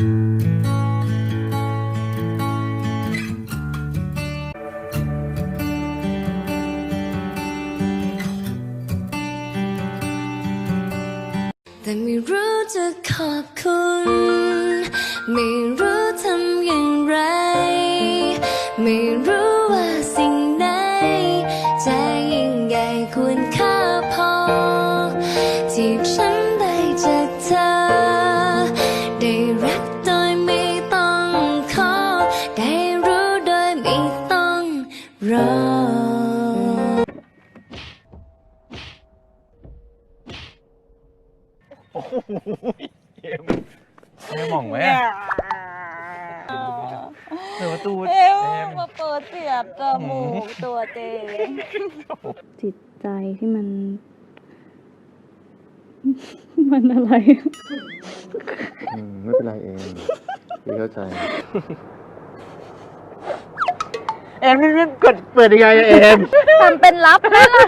แต่ไม่รู้จะขอบคุณ ไม่รู้ทำอย่างไร ไม่รู้ว่าสิ่งไหนจะยิ่งใหญ่ควรค่าพอที่ฉัน เอ็มเอ็มมองไหมอะเปิดประตูเอ็มเอ็มมาเปิดเสียบจมูกตัวเองจิตใจที่มัน มันอะไร อืมไม่เป็นไรเองพี่เข้าใจ เอ็มนี่กดเปิดยังไงอะเอ็ม ทำเป็นลับไหมล่ะ